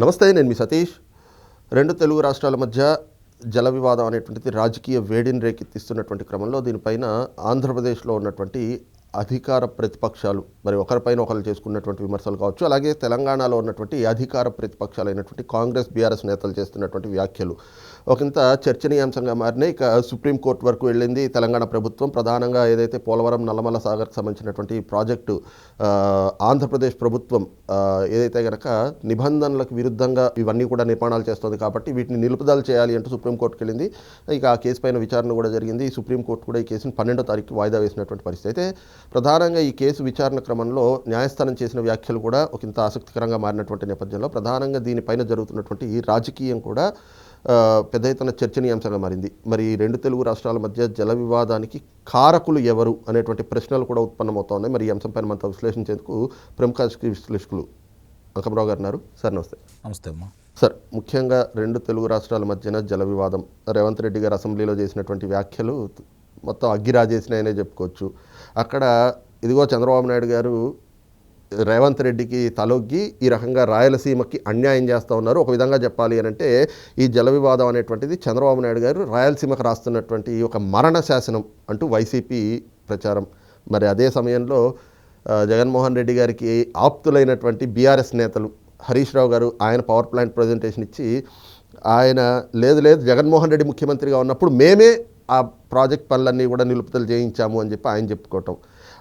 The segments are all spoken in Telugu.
నమస్తే నేను మీ సతీష్. రెండు తెలుగు రాష్ట్రాల మధ్య జల వివాదం అనేటువంటిది రాజకీయ వేడిని రేకెత్తిస్తున్నటువంటి క్రమంలో దీనిపైన ఆంధ్రప్రదేశ్లో ఉన్నటువంటి అధికార ప్రతిపక్షాలు మరి ఒకరిపైన ఒకరు చేసుకున్నటువంటి విమర్శలు కావచ్చు అలాగే తెలంగాణలో ఉన్నటువంటి అధికార ప్రతిపక్షాలైనటువంటి కాంగ్రెస్ బీఆర్ఎస్ నేతలు చేస్తున్నటువంటి వ్యాఖ్యలు. ఒకంత చర్చనీయాంశంగా మారినాయి. ఇక సుప్రీంకోర్టు వరకు వెళ్ళింది తెలంగాణ ప్రభుత్వం. ప్రధానంగా ఏదైతే పోలవరం నల్లమల సాగర్కి సంబంధించినటువంటి ప్రాజెక్టు ఆంధ్రప్రదేశ్ ప్రభుత్వం ఏదైతే గనక నిబంధనలకు విరుద్ధంగా ఇవన్నీ కూడా నిర్మాణాలు చేస్తుంది కాబట్టి వీటిని నిలుపుదల చేయాలి అంటూ సుప్రీంకోర్టుకి వెళ్ళింది. ఇక ఆ కేసు పైన విచారణ కూడా జరిగింది. సుప్రీంకోర్టు కూడా ఈ కేసును పన్నెండో తారీఖు వాయిదా వేసినటువంటి పరిస్థితి. అయితే ప్రధానంగా ఈ కేసు విచారణ క్రమంలో న్యాయస్థానం చేసిన వ్యాఖ్యలు కూడా ఒక ఇంత ఆసక్తికరంగా మారినటువంటి నేపథ్యంలో ప్రధానంగా దీనిపైన జరుగుతున్నటువంటి ఈ రాజకీయం కూడా పెద్ద ఎత్తున చర్చనీయాంశంగా మారింది. మరి రెండు తెలుగు రాష్ట్రాల మధ్య జల వివాదానికి కారకులు ఎవరు అనేటువంటి ప్రశ్నలు కూడా ఉత్పన్నమవుతున్నాయి మరి ఈ అంశంపైన మనతో విశ్లేషించేందుకు ప్రముఖ విశ్లేషకులు అంకమరావు గారు ఉన్నారు. సార్ నమస్తే. నమస్తే అమ్మా. సార్ ముఖ్యంగా రెండు తెలుగు రాష్ట్రాల మధ్యన జల వివాదం రేవంత్ రెడ్డి గారు అసెంబ్లీలో చేసినటువంటి వ్యాఖ్యలు మొత్తం అగ్గిరాజేసినాయనే చెప్పుకోవచ్చు. అక్కడ ఇదిగో చంద్రబాబు నాయుడు గారు రేవంత్ రెడ్డికి తలొగ్గి ఈ రకంగా రాయలసీమకి అన్యాయం చేస్తూ ఉన్నారు. ఒక విధంగా చెప్పాలి అని అంటే ఈ జల వివాదం అనేటువంటిది చంద్రబాబు నాయుడు గారు రాయలసీమకు రాస్తున్నటువంటి ఒక మరణ శాసనం అంటూ వైసీపీ ప్రచారం. మరి అదే సమయంలో జగన్మోహన్ రెడ్డి గారికి ఆప్తులైనటువంటి బీఆర్ఎస్ నేతలు హరీష్ రావు గారు ఆయన పవర్ ప్లాంట్ ప్రజెంటేషన్ ఇచ్చి ఆయన లేదు లేదు జగన్మోహన్ రెడ్డి ముఖ్యమంత్రిగా ఉన్నప్పుడు మేమే ఆ ప్రాజెక్ట్ పనులన్నీ కూడా నిలుపుదల చేయించాము అని చెప్పి ఆయన చెప్పుకోవటం.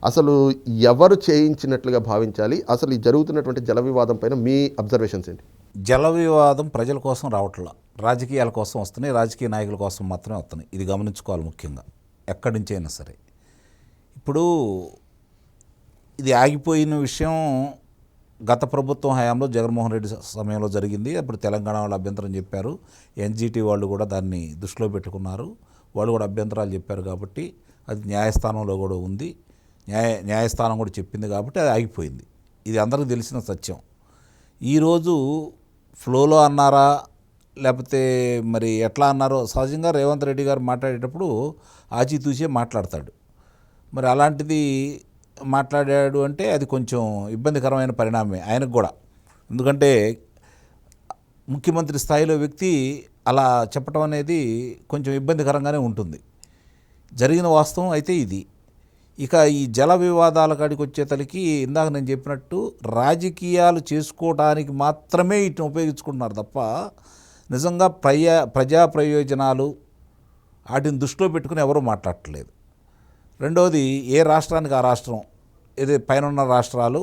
అసలు ఎవరు చేయించినట్లుగా భావించాలి? అసలు ఈ జరుగుతున్నటువంటి జల వివాదం పైన మీ అబ్జర్వేషన్స్ ఏంటి? జల వివాదం ప్రజల కోసం రావట్లా. రాజకీయాల కోసం వస్తున్నాయి. రాజకీయ నాయకుల కోసం మాత్రమే వస్తున్నాయి. ఇది గమనించుకోవాలి ముఖ్యంగా. ఎక్కడి నుంచి అయినా సరే. ఇప్పుడు ఇది ఆగిపోయిన విషయం గత ప్రభుత్వం హయాంలో జగన్మోహన్ రెడ్డి సమయంలో జరిగింది. అప్పుడు తెలంగాణ వాళ్ళు అభ్యంతరం చెప్పారు. ఎన్జీటీ వాళ్ళు కూడా దాన్ని దృష్టిలో పెట్టుకున్నారు. వాళ్ళు కూడా అభ్యంతరాలు చెప్పారు కాబట్టి అది న్యాయస్థానంలో కూడా ఉంది. న్యాయ న్యాయస్థానం కూడా చెప్పింది కాబట్టి అది ఆగిపోయింది. ఇది అందరికీ తెలిసిన సత్యం. ఈరోజు ఫ్లోలో అన్నారా? లేకపోతే మరి ఎట్లా అన్నారో? సహజంగా రేవంత్ రెడ్డి గారు మాట్లాడేటప్పుడు ఆచితూచే మాట్లాడతాడు. మరి అలాంటిది మాట్లాడాడు అంటే అది కొంచెం ఇబ్బందికరమైన పరిణామమే ఆయనకు కూడా. ఎందుకంటే ముఖ్యమంత్రి స్థాయిలో వ్యక్తి అలా చెప్పడం అనేది కొంచెం ఇబ్బందికరంగానే ఉంటుంది. జరిగిన వాస్తవం అయితే ఇది. ఇక ఈ జల వివాదాల కాడికి వచ్చేతలకి ఇందాక నేను చెప్పినట్టు రాజకీయాలు చేసుకోవడానికి మాత్రమే వీటిని ఉపయోగించుకుంటున్నారు తప్ప నిజంగా ప్రయా ప్రజా ప్రయోజనాలు వాటిని దృష్టిలో పెట్టుకుని ఎవరూ మాట్లాడట్లేదు. రెండవది ఏ రాష్ట్రానికి ఆ రాష్ట్రం? ఇది పైన ఉన్న రాష్ట్రాలు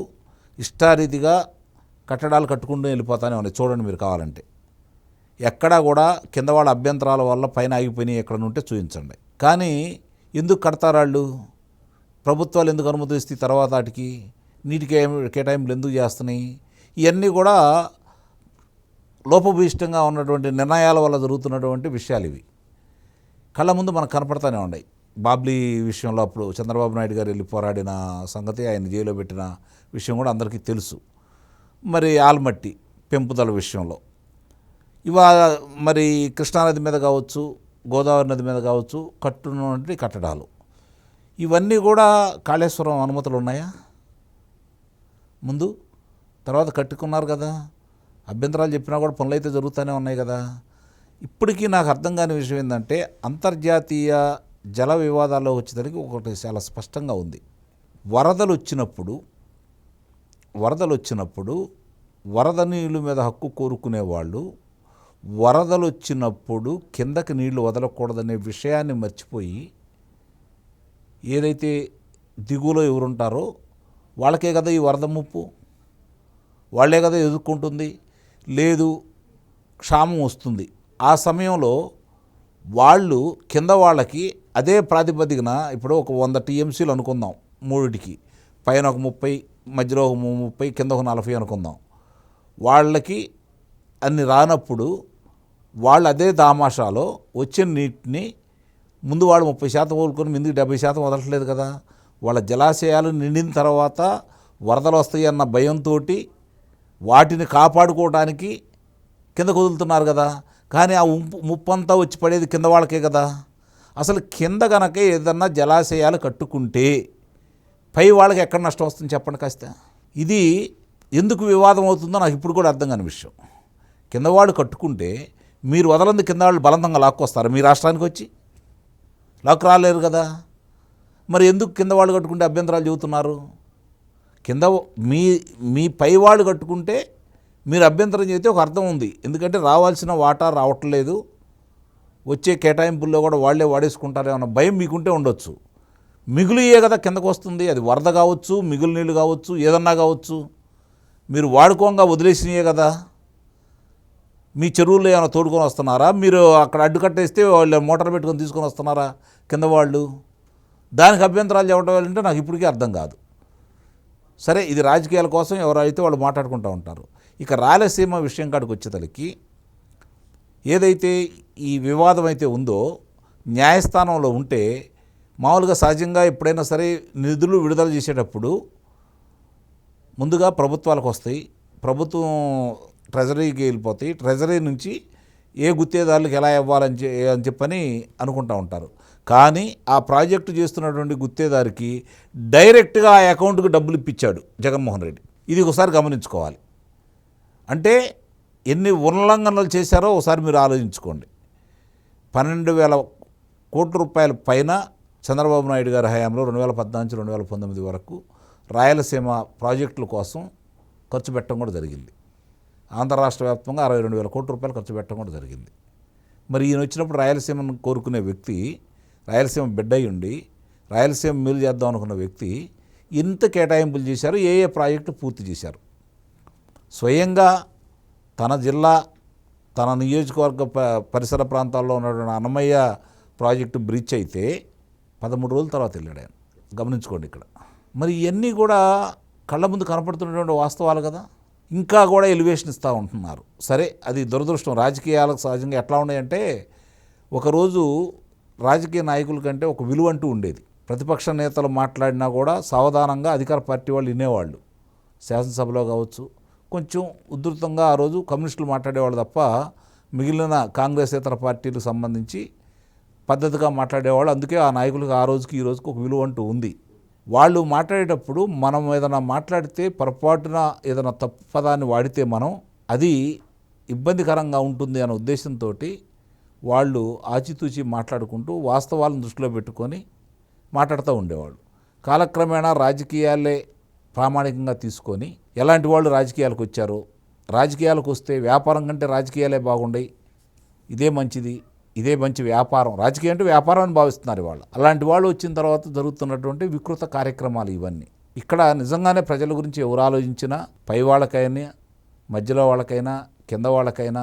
ఇష్టారీతిగా కట్టడాలు కట్టుకుంటూ వెళ్ళిపోతానే ఉన్నాయి. చూడండి మీరు కావాలంటే. ఎక్కడా కూడా కింద వాళ్ళ అభ్యంతరాల వల్ల పైన ఆగిపోయినాయి ఎక్కడ ఉంటే చూపించండి కానీ ఎందుకు కడతారు వాళ్ళు? ప్రభుత్వాలు ఎందుకు అనుమతిస్తాయి తర్వాత వాటికి నీటి కేటాయింపులు ఎందుకు చేస్తున్నాయి? ఇవన్నీ కూడా లోపభూయిష్టంగా ఉన్నటువంటి నిర్ణయాల వల్ల జరుగుతున్నటువంటి విషయాలు ఇవి. కళ్ళ ముందు మనకు కనపడతానే ఉన్నాయి. బాబ్లీ విషయంలో అప్పుడు చంద్రబాబు నాయుడు గారు వెళ్ళి పోరాడిన సంగతి ఆయన జైల్లో పెట్టిన విషయం కూడా అందరికీ తెలుసు. మరి ఆల్మట్టి పెంపుదల విషయంలో. ఇవాళ మరి కృష్ణానది మీద కావచ్చు గోదావరి నది మీద కావచ్చు కట్టున్నటువంటి కట్టడాలు. ఇవన్నీ కూడా కాళేశ్వరం అనుమతులు ఉన్నాయా? ముందు తర్వాత కట్టుకున్నారు కదా. అభ్యంతరాలు చెప్పినా కూడా పనులు అయితే జరుగుతూనే ఉన్నాయి కదా. ఇప్పటికీ నాకు అర్థం కాని విషయం ఏంటంటే అంతర్జాతీయ జల వివాదాల్లో వచ్చేసరికి ఒకటి చాలా స్పష్టంగా ఉంది. వరదలు వచ్చినప్పుడు వరదలు వచ్చినప్పుడు వరద నీళ్ళు మీద హక్కు కోరుకునే వాళ్ళు వరదలు వచ్చినప్పుడు కిందకి నీళ్ళు వదలకూడదనే విషయాన్ని మర్చిపోయి ఏదైతే దిగువలో ఎవరుంటారో వాళ్ళకే కదా ఈ వరద ముప్పు వాళ్ళే కదా ఎదుర్కొంటుంది? లేదు క్షామం వస్తుంది. ఆ సమయంలో వాళ్ళు కింద వాళ్ళకి అదే ప్రాతిపదికన ఇప్పుడు ఒక వంద టీఎంసీలు అనుకుందాం మూడిటికి. పైన ఒక ముప్పై మధ్యలో ఒక ముప్పై కింద ఒక నలభై అనుకుందాం. వాళ్ళకి అన్ని రానప్పుడు వాళ్ళు అదే దామాషాలో వచ్చిన నీటిని ముందు వాళ్ళు ముప్పై శాతం కోలుకొని ముందుకు డెబ్బై శాతం వదలట్లేదు కదా. వాళ్ళ జలాశయాలు నిండిన తర్వాత వరదలు వస్తాయి అన్న భయంతో వాటిని కాపాడుకోవడానికి కింద కుదులుతున్నారు కదా. కానీ ఆ ఉంపు ముప్పంతా వచ్చి పడేది కింద వాళ్ళకే కదా. అసలు కింద కనుక ఏదన్నా జలాశయాలు కట్టుకుంటే పై వాళ్ళకి ఎక్కడ నష్టం వస్తుంది చెప్పండి కాస్త. ఇది ఎందుకు వివాదం అవుతుందో నాకు ఇప్పుడు కూడా అర్థం కాని విషయం. కింద వాళ్ళు కట్టుకుంటే మీరు వదలంది కింద వాళ్ళు బలంతంగా లాక్కొస్తారు. మీ రాష్ట్రానికి వచ్చి నాకు రాలేరు కదా. మరి ఎందుకు కింద వాళ్ళు కట్టుకుంటే అభ్యంతరాలు చెబుతున్నారు? కింద మీ మీ పై వాళ్ళు కట్టుకుంటే మీరు అభ్యంతరం చేస్తే ఒక అర్థం ఉంది. ఎందుకంటే రావాల్సిన వాటా రావట్లేదు. వచ్చే కేటాయింపుల్లో కూడా వాళ్ళే వాడేసుకుంటారేమన్న భయం మీకుంటే ఉండొచ్చు. మిగులుయే కదా కిందకు వస్తుంది. అది వరద కావచ్చు మిగులు నీళ్ళు కావచ్చు ఏదన్నా కావచ్చు. మీరు వాడుకోంగా వదిలేసినయే కదా. మీ చెరువుల్లో ఏమైనా తోడుకొని వస్తున్నారా? మీరు అక్కడ అడ్డుకట్టేస్తే వాళ్ళు మోటార్ పెట్టుకొని తీసుకొని వస్తున్నారా కింద వాళ్ళు? దానికి అభ్యంతరాలు చెప్పడం అంటే నాకు ఇప్పటికీ అర్థం కాదు. సరే ఇది రాజకీయాల కోసం ఎవరైతే వాళ్ళు మాట్లాడుకుంటూ ఉంటారు ఇక రాయలసీమ విషయం కాడికి వచ్చేతలకి ఏదైతే ఈ వివాదం అయితే ఉందో న్యాయస్థానంలో ఉంటే మామూలుగా సహజంగా ఎప్పుడైనా సరే నిధులు విడుదల చేసేటప్పుడు ముందుగా ప్రభుత్వాలకు వస్తాయి. ప్రభుత్వం ట్రెజరీకి వెళ్ళిపోతాయి. ట్రెజరీ నుంచి ఏ గుత్తేదారులకు ఎలా ఇవ్వాలని అని చెప్పని అనుకుంటూ ఉంటారు. కానీ ఆ ప్రాజెక్టు చేస్తున్నటువంటి గుత్తేదారికి డైరెక్ట్గా ఆ అకౌంట్కి డబ్బులు ఇప్పించాడు జగన్మోహన్ రెడ్డి. ఇది ఒకసారి గమనించుకోవాలి. అంటే ఎన్ని ఉల్లంఘనలు చేశారో ఒకసారి మీరు ఆలోచించుకోండి. పన్నెండు వేల కోట్ల రూపాయల పైన చంద్రబాబు నాయుడు గారి హయాంలో రెండు వేల పద్నాలుగు రెండు వేల పంతొమ్మిది వరకు రాయలసీమ ప్రాజెక్టుల కోసం ఖర్చు పెట్టడం కూడా జరిగింది. ఆంధ్ర రాష్ట్ర వ్యాప్తంగా అరవై రెండు వేల కోట్ల రూపాయలు ఖర్చు పెట్టడం కూడా జరిగింది. మరి ఈయన వచ్చినప్పుడు రాయలసీమను కోరుకునే వ్యక్తి రాయలసీమ బిడ్డ ఉండి రాయలసీమ మేలు చేద్దాం అనుకున్న వ్యక్తి ఇంత కేటాయింపులు చేశారు ఏ ఏ ప్రాజెక్టు పూర్తి చేశారు. స్వయంగా తన జిల్లా తన నియోజకవర్గ ప- పరిసర ప్రాంతాల్లో ఉన్నటువంటి అన్నమయ్య ప్రాజెక్టు బ్రీచ్ అయితే పదమూడు రోజుల తర్వాత వెళ్ళాడు ఆయన. గమనించుకోండి ఇక్కడ. మరి ఇవన్నీ కూడా కళ్ళ ముందు కనపడుతున్నటువంటి వాస్తవాలు కదా. ఇంకా కూడా ఎలివేషన్ ఇస్తూ ఉంటున్నారు. సరే అది దురదృష్టం. రాజకీయాలకు సహజంగా ఎట్లా ఉన్నాయంటే ఒకరోజు రాజకీయ నాయకుల కంటే ఒక విలువ అంటూ ఉండేది. ప్రతిపక్ష నేతలు మాట్లాడినా కూడా సావధానంగా అధికార పార్టీ వాళ్ళు వినేవాళ్ళు. శాసనసభలో కావచ్చు కొంచెం ఉధృతంగా ఆ రోజు కమ్యూనిస్టులు మాట్లాడేవాళ్ళు తప్ప మిగిలిన కాంగ్రెస్ ఇతర పార్టీలకు సంబంధించి పద్ధతిగా మాట్లాడేవాళ్ళు. అందుకే ఆ నాయకులకు ఆ రోజుకి ఈ రోజుకి ఒక విలువ అంటూ ఉంది. వాళ్ళు మాట్లాడేటప్పుడు మనం ఏదైనా మాట్లాడితే పొరపాటున ఏదైనా తప్పు పదాన్ని వాడితే మనం అది ఇబ్బందికరంగా ఉంటుంది అనే ఉద్దేశంతో వాళ్ళు ఆచితూచి మాట్లాడుకుంటూ వాస్తవాలను దృష్టిలో పెట్టుకొని మాట్లాడుతూ ఉండేవాళ్ళు. కాలక్రమేణా రాజకీయాలే ప్రామాణికంగా తీసుకొని ఎలాంటి వాళ్ళు రాజకీయాలకు వచ్చారు రాజకీయాలకు వస్తే వ్యాపారం కంటే రాజకీయాలే బాగుండయి ఇదే మంచిది ఇదే మంచి వ్యాపారం రాజకీయం అంటే వ్యాపారం అని భావిస్తున్నారు వాళ్ళు. అలాంటి వాళ్ళు వచ్చిన తర్వాత జరుగుతున్నటువంటి వికృత కార్యక్రమాలు ఇవన్నీ. ఇక్కడ నిజంగానే ప్రజల గురించి ఎవరు ఆలోచించినా పై వాళ్ళకైనా మధ్యలో వాళ్ళకైనా కింద వాళ్ళకైనా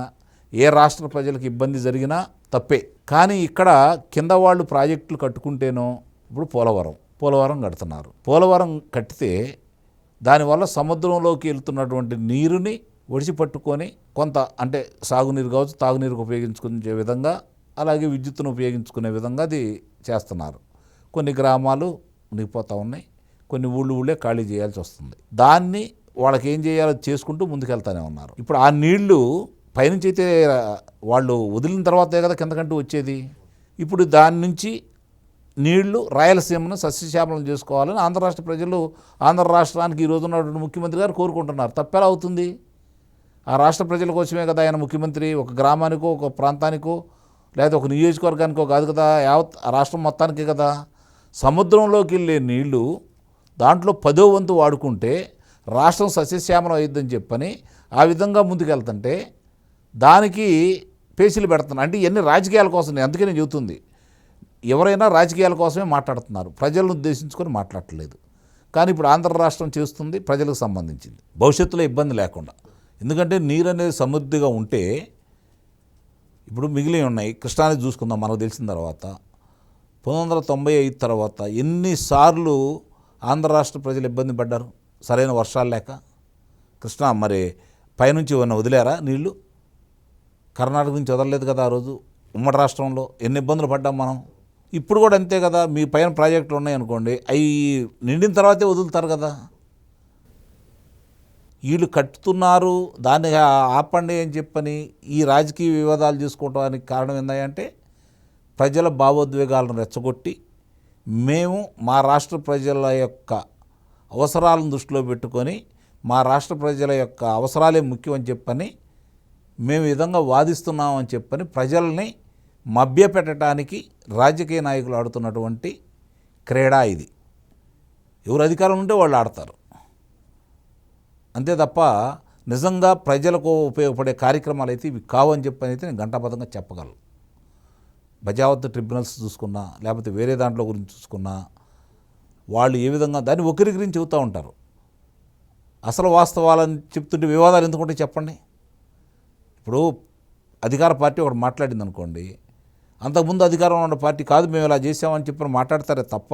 ఏ రాష్ట్ర ప్రజలకు ఇబ్బంది జరిగినా తప్పే. కానీ ఇక్కడ కింద వాళ్ళు ప్రాజెక్టులు కట్టుకుంటేనో ఇప్పుడు పోలవరం పోలవరం కడుతున్నారు. పోలవరం కట్టితే దానివల్ల సముద్రంలోకి వెళ్తున్నటువంటి నీరుని ఒడిచి పట్టుకొని కొంత అంటే సాగునీరు కావచ్చు తాగునీరుకు ఉపయోగించుకునే విధంగా అలాగే విద్యుత్తును ఉపయోగించుకునే విధంగా అది చేస్తున్నారు. కొన్ని గ్రామాలు మునిగిపోతూ ఉన్నాయి. కొన్ని ఊళ్ళు ఊళ్ళే ఖాళీ చేయాల్సి వస్తుంది. దాన్ని వాళ్ళకి ఏం చేయాలో చేసుకుంటూ ముందుకెళ్తానే ఉన్నారు. ఇప్పుడు ఆ నీళ్ళు పైనుంచి అయితే వాళ్ళు వదిలిన తర్వాతే కదా కిందకంటూ వచ్చేది. ఇప్పుడు దాని నుంచి నీళ్ళు రాయలసీమను సస్యశ్యామలం చేసుకోవాలని ఆంధ్ర రాష్ట్ర ప్రజలు ఆంధ్ర రాష్ట్రానికి ఈ రోజు ఉన్నటువంటి ముఖ్యమంత్రి గారు కోరుకుంటున్నారు. తప్పెలా అవుతుంది? ఆ రాష్ట్ర ప్రజల కోసమే కదా ఆయన ముఖ్యమంత్రి. ఒక గ్రామానికో ఒక ప్రాంతానికో లేకపోతే ఒక నియోజకవర్గానికో కాదు కదా యావత్ రాష్ట్రం మొత్తానికే కదా. సముద్రంలోకి వెళ్ళే నీళ్ళు దాంట్లో పదో వంతు వాడుకుంటే రాష్ట్రం సస్యశ్యామలం అయ్యిద్దని చెప్పని ఆ విధంగా ముందుకెళ్తుంటే దానికి పేచీలు పెడుతున్నారు. అంటే ఇవన్నీ రాజకీయాల కోసం అందుకే నేను చెబుతుంది. ఎవరైనా రాజకీయాల కోసమే మాట్లాడుతున్నారు. ప్రజలను ఉద్దేశించుకొని మాట్లాడట్లేదు. కానీ ఇప్పుడు ఆంధ్ర రాష్ట్రం చేస్తుంది ప్రజలకు సంబంధించింది. భవిష్యత్తులో ఇబ్బంది లేకుండా. ఎందుకంటే నీరు అనేది సమృద్ధిగా ఉంటే ఇప్పుడు మిగిలి ఉన్నాయి. కృష్ణాని చూసుకుందాం మనకు తెలిసిన తర్వాత. పంతొమ్మిది వందల తొంభై ఐదు తర్వాత ఎన్నిసార్లు ఆంధ్ర రాష్ట్ర ప్రజలు ఇబ్బంది పడ్డారు? సరైన వర్షాలు లేక? కృష్ణా మరి పైనుంచి ఏమన్నా వదిలేరా నీళ్ళు? కర్ణాటక నుంచి వదలలేదు కదా ఆ రోజు? ఉమ్మడి రాష్ట్రంలో ఎన్ని ఇబ్బందులు పడ్డాం మనం? ఇప్పుడు కూడా అంతే కదా మీ పైన ప్రాజెక్టులు ఉన్నాయనుకోండి అవి నిండిన తర్వాతే వదులుతారు కదా. వీళ్ళు కట్టుతున్నారు దాన్ని ఆపండి అని చెప్పని ఈ రాజకీయ వివాదాలు చూసుకోవడానికి కారణం ఏంటంటే ప్రజల భావోద్వేగాలను రెచ్చగొట్టి మేము మా రాష్ట్ర ప్రజల యొక్క అవసరాలను దృష్టిలో పెట్టుకొని మా రాష్ట్ర ప్రజల యొక్క అవసరాలే ముఖ్యం అని చెప్పని మేము విధంగా వాదిస్తున్నామని చెప్పని ప్రజల్ని మభ్యపెట్టడానికి రాజకీయ నాయకులు ఆడుతున్నటువంటి క్రీడా ఇది. ఎవరు అధికారం ఉంటే వాళ్ళు ఆడతారు. అంతే తప్ప నిజంగా ప్రజలకు ఉపయోగపడే కార్యక్రమాలు అయితే ఇవి కావని చెప్పని అయితే నేను గంటాబద్ధంగా చెప్పగలను. బజావత్ ట్రిబ్యునల్స్ చూసుకున్నా లేకపోతే వేరే దాంట్లో గురించి చూసుకున్నా వాళ్ళు ఏ విధంగా దాన్ని ఒకరి గురించి చెబుతూ ఉంటారు. అసలు వాస్తవాలని చెప్తుంటే వివాదాలు ఎందుకుంటే చెప్పండి? ఇప్పుడు అధికార పార్టీ ఒకటి మాట్లాడింది అనుకోండి అంతకుముందు అధికారంలో ఉన్న పార్టీ కాదు మేము ఇలా చేసామని చెప్పి మాట్లాడతారే తప్ప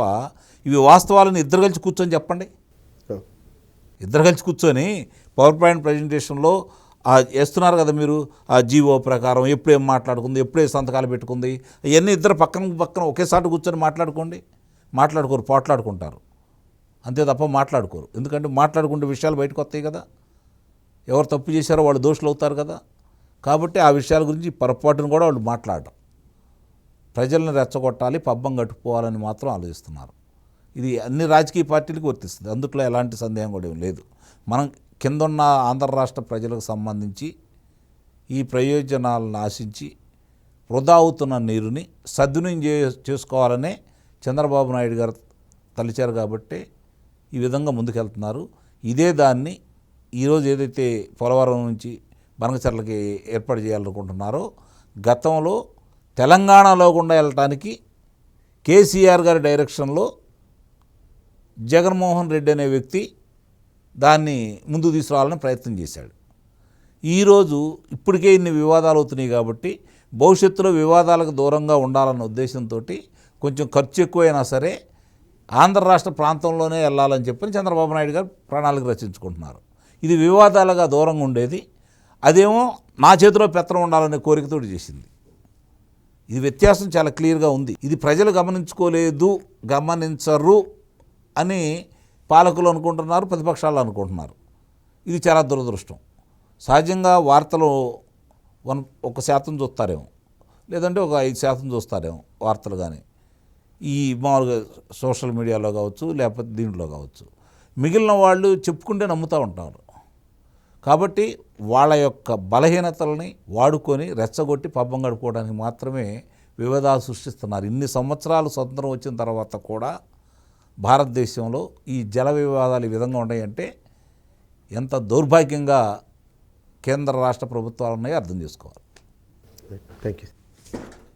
ఇవి వాస్తవాలను ఇద్దరు కలిసి కూర్చొని చెప్పండి. ఇద్దరు కలిసి కూర్చొని పవర్ పాయింట్ ప్రజెంటేషన్లో ఆ వేస్తున్నారు కదా మీరు ఆ జీవో ప్రకారం ఎప్పుడేం మాట్లాడుకుంది ఎప్పుడే సంతకాలు పెట్టుకుంది ఇవన్నీ ఇద్దరు పక్కన పక్కన ఒకేసారి కూర్చొని మాట్లాడుకోండి. మాట్లాడుకోరు పోట్లాడుకుంటారు. అంతే తప్ప మాట్లాడుకోరు. ఎందుకంటే మాట్లాడుకుంటే విషయాలు బయటకు వస్తాయి కదా. ఎవరు తప్పు చేశారో వాళ్ళు దోషులు అవుతారు కదా. కాబట్టి ఆ విషయాల గురించి పొరపాటును కూడా వాళ్ళు మాట్లాడరు. ప్రజలను రెచ్చగొట్టాలి పబ్బం కట్టుకోవాలని మాత్రం ఆలోచిస్తున్నారు. ఇది అన్ని రాజకీయ పార్టీలకు వర్తిస్తుంది. అందుట్లో ఎలాంటి సందేహం కూడా ఏం లేదు. మనం కిందన్న ఆంధ్ర రాష్ట్ర ప్రజలకు సంబంధించి ఈ ప్రయోజనాలను ఆశించి వృధా అవుతున్న నీరుని సద్వినియోగం చే చేసుకోవాలనే చంద్రబాబు నాయుడు గారు తలిచారు కాబట్టి ఈ విధంగా ముందుకెళ్తున్నారు. ఇదే దాన్ని ఈరోజు ఏదైతే పోలవరం నుంచి బనగచర్లకి ఏర్పాటు చేయాలనుకుంటున్నారో గతంలో తెలంగాణలో గుండా వెళ్ళటానికి కేసీఆర్ గారి డైరెక్షన్లో జగన్మోహన్ రెడ్డి అనే వ్యక్తి దాన్ని ముందుకు తీసుకురావాలని ప్రయత్నం చేశాడు. ఈరోజు ఇప్పటికే ఇన్ని వివాదాలు అవుతున్నాయి కాబట్టి భవిష్యత్తులో వివాదాలకు దూరంగా ఉండాలన్న ఉద్దేశంతో కొంచెం ఖర్చు ఎక్కువైనా సరే ఆంధ్ర రాష్ట్ర ప్రాంతంలోనే వెళ్ళాలని చెప్పి చంద్రబాబు నాయుడు గారు ప్రణాళిక రచించుకుంటున్నారు. ఇది వివాదాలుగా దూరంగా ఉండేది. అదేమో నా చేతిలో పెత్తనం ఉండాలనే కోరికతోటి చేసింది. ఇది వ్యత్యాసం చాలా క్లియర్గా ఉంది. ఇది ప్రజలు గమనించుకోలేదు గమనించరు. అని పాలకులు అనుకుంటున్నారు ప్రతిపక్షాలు అనుకుంటున్నారు. ఇది చాలా దురదృష్టం. సహజంగా వార్తలు వన్ ఒక శాతం చూస్తారేమో. లేదంటే ఒక ఐదు శాతం చూస్తారేమో వార్తలు కానీ ఈ మామూలుగా సోషల్ మీడియాలో కావచ్చు లేకపోతే దీంట్లో కావచ్చు. మిగిలిన వాళ్ళు చెప్పుకుంటే నమ్ముతూ ఉంటారు. కాబట్టి వాళ్ళ యొక్క బలహీనతల్ని వాడుకొని రెచ్చగొట్టి పబ్బం గడుపుకోవడానికి మాత్రమే వివాదాలు సృష్టిస్తున్నారు. ఇన్ని సంవత్సరాలు స్వతంత్రం వచ్చిన తర్వాత కూడా భారతదేశంలో ఈ జల వివాదాలు ఈ విధంగా ఉన్నాయంటే ఎంత దౌర్భాగ్యంగా కేంద్ర రాష్ట్ర ప్రభుత్వాలు ఉన్నాయో అర్థం చేసుకోవాలి. Thank you